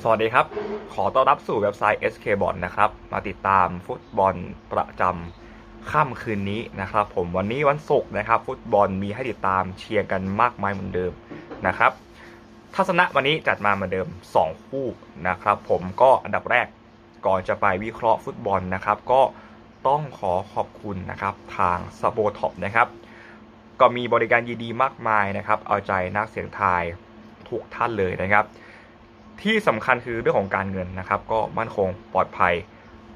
สวัสดีครับ ขอต้อนรับสู่เว็บไซต์ SK b o t นะครับ มาติดตามฟุตบอลประจำค่ำคืนนี้นะครับ ผมวันนี้วันศุกร์นะครับ ฟุตบอลมีให้ติดตามเชียร์กันมากมายเหมือนเดิมนะครับ ทัศนะวันนี้จัดมาเหมือนเดิม 2 คู่นะครับ ผมก็อันดับแรกก่อนจะไปวิเคราะห์ฟุตบอลนะครับ ก็ต้องขอขอบคุณนะครับทางสโบท็อปนะครับ ก็มีบริการดีๆมากมายนะครับ เอาใจนักเสียงทายทุกท่านเลยนะครับ ที่สำคัญคือเรื่องของการเงินนะครับ ก็มั่นคงปลอดภัย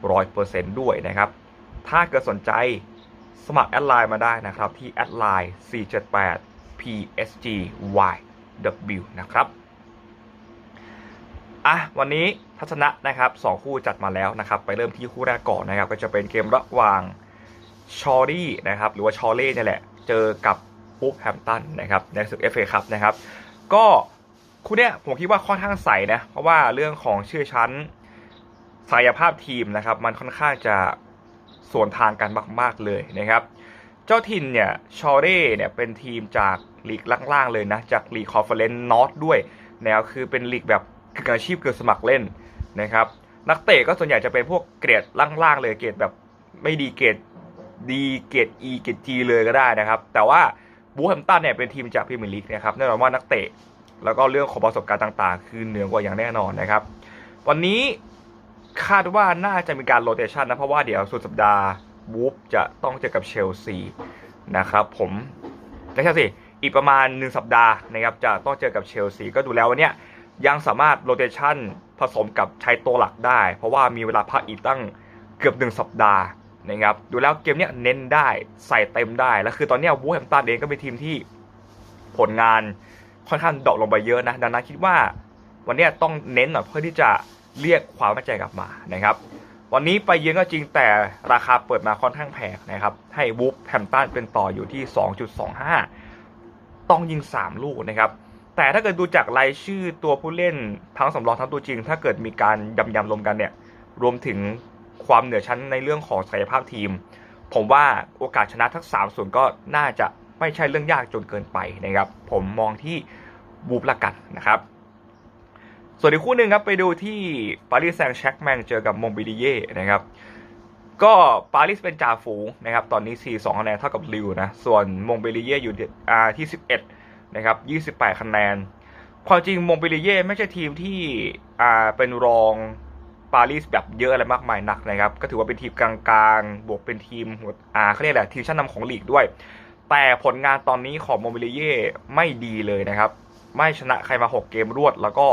100%ด้วยนะครับ ถ้าเกิดสนใจสมัครแอดไลน์มาได้นะครับที่แอดไลน์478 psgyw นะครับอะวันนี้ทัศนะนะครับ2คู่จัดมาแล้วนะครับ ไปเริ่มที่คู่แรกก่อนนะครับ ก็จะเป็นเกมระหว่างชอรี่นะครับ หรือว่าชอเล่เนี่ยแหละ เจอกับปุ๊บแฮมตันนะครับในศึก FA ครับนะครับ ก็ คู่เนี้ยผมคิดว่าค่อนข้างใสนะเพราะว่าเรื่องของชื่อชั้นศักยภาพทีมนะครับ มันค่อนข้างจะส่วนทางกันมาก ๆ เลยนะครับ เจ้าถิ่นเนี่ยชอเร่เนี่ยเป็นทีมจากลีกล่างๆเลยนะ จากลีกคอนเฟอเรนซ์นอตด้วย แนวคือเป็นลีกแบบกึ่งอาชีพเกินสมัครเล่นนะครับ นักเตะก็ส่วนใหญ่จะเป็นพวกเกรดล่างๆเลยเกรดแบบไม่ดีเกรดดีเกรด E เกรด G เลยก็ได้นะครับ แต่ว่าบูแฮมตันเนี่ยเป็นทีมจากพรีเมียร์ลีกนะครับแน่นอนว่านักเตะ แล้วก็เรื่องของประสบการณ์ต่างๆ คือเหนือกว่าอย่างแน่นอนนะครับ วันนี้คาดว่าน่าจะมีการโรเตชันนะ เพราะว่าเดี๋ยวสุดสัปดาห์วูฟจะต้องเจอกับเชลซีนะครับผมไม่ใช่สิอีกประมาณ 1 สัปดาห์นะครับจะต้องเจอกับเชลซีก็ดูแล้ววันนี้ยังสามารถโรเตชันผสมกับใช้ตัวหลักได้ เพราะว่ามีเวลาพักอีกตั้งเกือบ 1 สัปดาห์นะครับดูแล้วเกมเนี้ยเน้นได้ใส่เต็มได้ แล้วคือตอนนี้วูฟแฮมตันเองก็เป็นทีมที่ผลงาน ค่อนข้างดรอปลงไปเยอะนะดังนั้นคิดว่าวันนี้ต้องเน้นหน่อยเพื่อที่จะเรียกความมั่นใจกลับมานะครับ วันนี้ไปเยือนก็จริงแต่ราคาเปิดมาค่อนข้างแพงนะครับ ให้วูฟแฮมตันเป็นต่ออยู่ที่ 2.25 ต้องยิง 3 ลูกนะครับ แต่ถ้าเกิดดูจากรายชื่อตัวผู้เล่นทั้งสำรองทั้งตัวจริง ถ้าเกิดมีการยำยำรวมกันเนี่ย รวมถึงความเหนือชั้นในเรื่องของศักยภาพทีม ผมว่าโอกาสชนะทั้ง3ส่วนก็น่าจะ ไม่ใช่เรื่องยากจนเกินไปนะครับ ผมมองที่บูฟละกันนะครับ ส่วนอีกคู่หนึ่งครับไปดูที่ปารีสแซงต์แชร์กแมงเจอกับมงบิลิเย่นะครับก็ปารีสเป็นจ่าฝูงนะครับ ตอนนี้ 42 คะแนนเท่ากับลิวนะ ส่วนมงบิลิเย่อยู่อาที่ 11 นะครับ 28 คะแนน ความจริงมงบิลิเย่ไม่ใช่ทีมที่อ่าเป็นรองปารีสแบบเยอะอะไรมากมายนักนะครับ ก็ถือว่าเป็นทีมกลางๆ บวกเป็นทีมหัวอาเขาเรียกแหละทีมชั้นนำของลีกด้วย แต่ผลงานตอนนี้ของโมบิลิเย่ไม่ดีเลยนะครับ ไม่ชนะใครมา 6 เกมรวด แล้วก็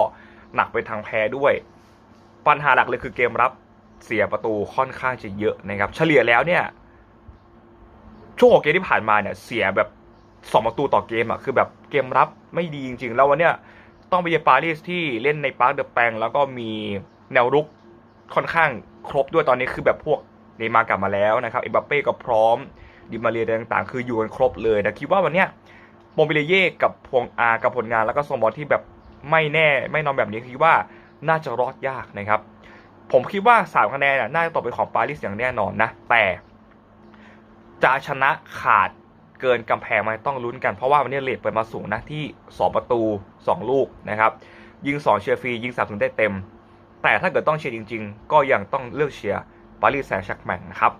หนักไปทางแพ้ด้วย ปัญหาหลักเลยคือเกมรับเสียประตูค่อนข้างจะเยอะนะครับ เฉลี่ยแล้วเนี่ย ช่วงของเกมที่ผ่านมาเนี่ยเสียแบบ2ประตูต่อเกมอะคือแบบเกมรับไม่ดีจริงๆ แล้ววันเนี้ยต้องไปเยือนปารีสที่เล่นในปาร์คเดอะแปงแล้วก็มีแนวรุกค่อนข้างครบด้วยตอนนี้คือแบบพวกเนมาร์กลับมาแล้วนะครับเอ็มบัปเป้ก็พร้อม ดิมาเรียต่างๆ คืออยู่กันครบเลยนะคิดว่าวันเนี้ยโมบิเลเย่กับพวงอากับผลงานแล้วก็ทรงบอลที่แบบไม่แน่ไม่นอนแบบนี้คิดว่าน่าจะรอดยากนะครับ ผมคิดว่า3คะแนนน่าจะตกเป็นของปารีสอย่างแน่นอนนะ แต่จะชนะขาดเกินกำแพงไหมต้องลุ้นกันเพราะว่าวันนี้เลทเปิดมาสูงนะที่ 2 ประตู 2 ลูกนะครับ ยิง 2 เชียร์ฟรี ยิง3ถึงได้เต็ม แต่ถ้าเกิดต้องเชียร์จริง ๆ ก็ยังต้องเลือกเชียร์ปารีสแซงต์แชร์กแมงนะครับ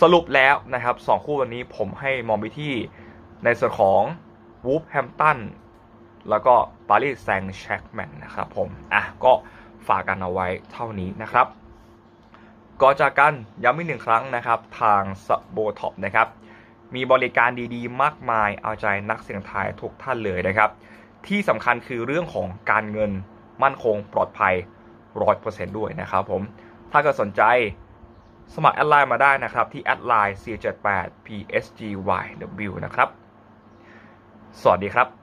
สรุปแล้วนะครับสองคู่วันนี้ผมให้มองไปที่ในส่วนของวูฟแฮมตันแล้วก็ปารีสแซงต์แชร์กแมงนะครับผม อะ ก็ฝากกันเอาไว้เท่านี้นะครับก็จากกันย้ำอีกหนึ่งครั้งนะครับ ทางสโบท็อปนะครับ มีบริการดีๆ มากมายเอาใจนักเสี่ยงทายทุกท่านเลยนะครับ ที่สำคัญคือเรื่องของการเงินมั่นคงปลอดภัย 100%ด้วยนะครับผม ถ้าเกิดสนใจ สมัครแอดไลน์มาได้นะครับ ที่แอดไลน์478 psgyw นะครับ สวัสดีครับ